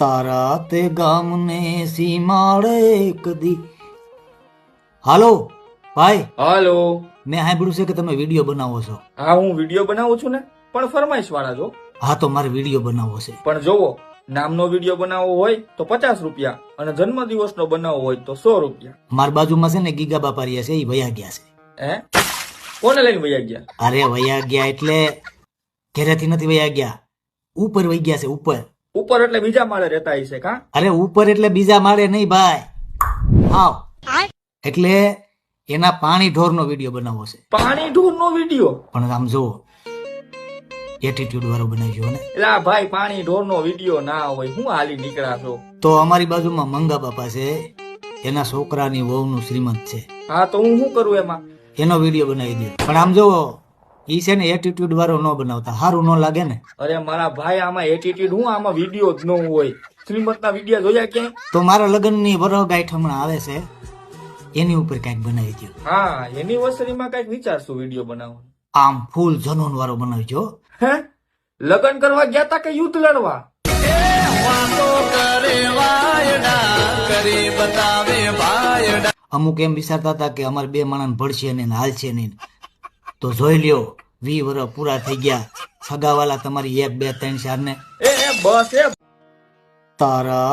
તારા તે ગામને સીમાડે કદી હાલો ભાઈ. હાલો. મેં સાંભળ્યું છે કે તમે વીડિયો બનાવો છો. હા હું વીડિયો બનાવું છું ને પણ ફરમાઈશ વાળા જો હા તો મારે વીડિયો બનાવવો છે. પણ જોવો નામનો વીડિયો બનાવવો હોય તો પચાસ રૂપિયા અને જન્મદિવસનો બનાવવો હોય તો સો રૂપિયા. મારી બાજુમાં છે ને ગીગા બાપારિયા છે એ વયા ગયા છે. હે? કોને લઈને વયા ગયા? અરે વયા ગયા એટલે ઘેરેથી નથી વયા ગયા. ઉપર વહી ગયા છે ઉપર. ઉપર એટલે બીજા માળે રહેતા હશે કા? અરે ઉપર એટલે બીજા માળે નહીં ભાઈ. આવ. એટલે એના પાણી ઢોરનો વીડિયો બનાવવો છે. પાણી ઢોરનો વીડિયો? પણ આમ જો એટીટ્યુડ વાળો બનાવ્યો ને. એલા ભાઈ પાણી ઢોરનો વીડિયો ના હોય. હું હાલી નીકળ્યા છો? તો અમારી બાજુમાં મંગા બાપા છે. એના છોકરાની વહુનું શ્રીમંત છે. હા તો હું શું કરું એમાં? એનો વીડિયો બનાવી દે. પણ આમ જો ઈ છે ને એટીટ્યુડ વાળો ન બનાવતા સારું ન લાગે ને. અરે મારા ભાઈ આમાં એટીટ્યુડ હું આમાં વીડિયો જ ન હોય. શ્રીમતના વીડિયો જોયા કે તો મારા લગ્નની વરગાંઠ હમણાં આવે છે. એની ઉપર કંઈક બનાવી દો હા એનિવર્સરીમાં કંઈક વિચારશું વીડિયો બનાવવાનો. આમ ફૂલ જનોન વાળો બનાવજો. હે? લગ્ન કરવા ગયા તા કે યુદ્ધ લડવા? અમુક એમ વિચારતા હતા કે અમારે બે માણસ ભળશે નહીં ને હાલશે નહીં તો જોઈ લ્યો વી વર પૂરા થઈ ગયા. સગાવાલા તમારી એક બે ત્રણ ચાર ને એ બસ એ. તારા